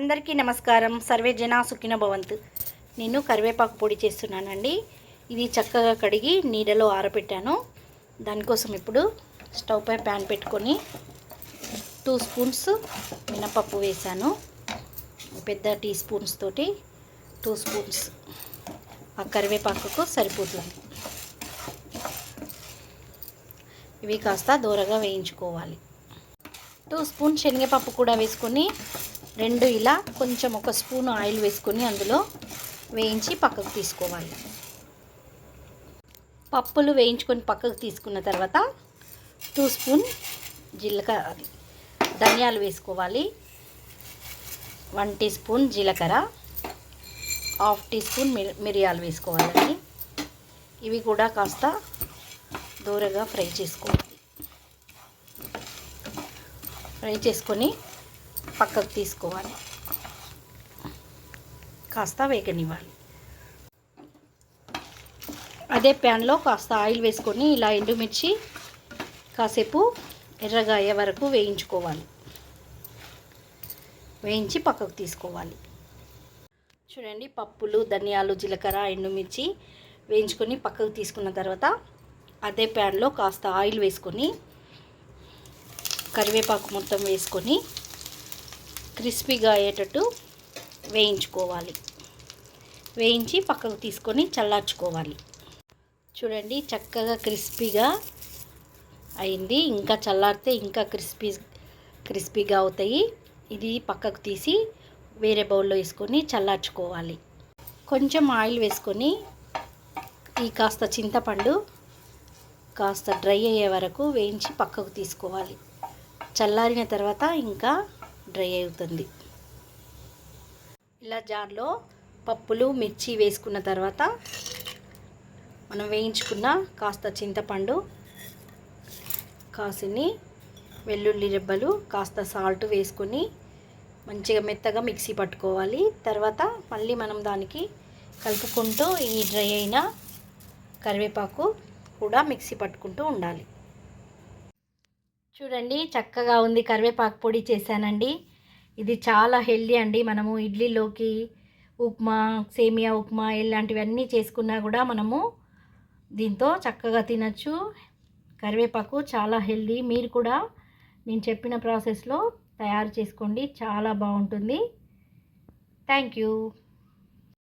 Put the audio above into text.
అందరికీ నమస్కారం. సర్వే జనా సుఖిన భవంతు. నేను కరివేపాకు పొడి చేస్తున్నానండి. ఇది చక్కగా కడిగి నీడలో ఆరబెట్టాను. దానికోసం ఇప్పుడు స్టవ్ పై ప్యాన్ పెట్టుకొని టూ స్పూన్స్ మినపప్పు వేసాను పెద్ద టీ స్పూన్స్ తోటి టూ స్పూన్స్ ఆ కరివేపాకుకు సరిపోతుంది. ఇవి కాస్త దూరగా వేయించుకోవాలి. టూ స్పూన్ శనగపప్పు కూడా వేసుకొని రెండు ఇలా కొంచెం ఒక స్పూన్ ఆయిల్ వేసుకొని అందులో వేయించి పక్కకు తీసుకోవాలి. పప్పులు వేయించుకొని పక్కకు తీసుకున్న తర్వాత టూ స్పూన్ జీలకర్ర ధనియాలు వేసుకోవాలి. వన్ టీ స్పూన్ జీలకర్ర హాఫ్ టీ స్పూన్ మిరి మిరియాలు వేసుకోవాలండి. ఇవి కూడా కాస్త దూరగా ఫ్రై చేసుకోవాలి. ఫ్రై చేసుకొని పక్కకు తీసుకోవాలి. కాస్త వేగనివ్వాలి. అదే ప్యాన్లో కాస్త ఆయిల్ వేసుకొని ఇలా ఎండుమిర్చి కాసేపు ఎర్రగా అయ్యే వరకు వేయించుకోవాలి. వేయించి పక్కకు తీసుకోవాలి. చూడండి పప్పులు ధనియాలు జీలకర్ర ఎండుమిర్చి వేయించుకొని పక్కకు తీసుకున్న తర్వాత అదే ప్యాన్లో కాస్త ఆయిల్ వేసుకొని కరివేపాకు మొత్తం వేసుకొని క్రిస్పీగా అయ్యేటట్టు వేయించుకోవాలి. వేయించి పక్కకు తీసుకొని చల్లార్చుకోవాలి. చూడండి చక్కగా క్రిస్పీగా అయింది. ఇంకా చల్లారితే ఇంకా క్రిస్పీ క్రిస్పీగా అవుతాయి. ఇది పక్కకు తీసి వేరే బౌల్లో వేసుకొని చల్లార్చుకోవాలి. కొంచెం ఆయిల్ వేసుకొని ఈ కాస్త చింతపండు కాస్త డ్రై అయ్యే వరకు వేయించి పక్కకు తీసుకోవాలి. చల్లారిన తర్వాత ఇంకా డ్రై అవుతుంది. ఇలా జార్లో పప్పులు మిర్చి వేసుకున్న తర్వాత మనం వేయించుకున్న కాస్త చింతపండు కాసిని వెల్లుల్లి రెబ్బలు కాస్త సాల్ట్ వేసుకొని మంచిగా మెత్తగా మిక్సీ పట్టుకోవాలి. తర్వాత మళ్ళీ మనం దానికి కలుపుకుంటూ ఈ డ్రై అయిన కరివేపాకు కూడా మిక్సీ పట్టుకుంటూ ఉండాలి. చూడండి చక్కగా ఉంది. కరివేపాకు పొడి చేశానండి. ఇది చాలా హెల్దీ అండి. మనము ఇడ్లీలోకి ఉప్మా సేమియా ఉప్మా ఇలాంటివన్నీ చేసుకున్నా కూడా మనము దీంతో చక్కగా తినచ్చు. కరివేపాకు చాలా హెల్దీ. మీరు కూడా నేను చెప్పిన ప్రాసెస్లో తయారు చేసుకోండి. చాలా బాగుంటుంది. Thank you.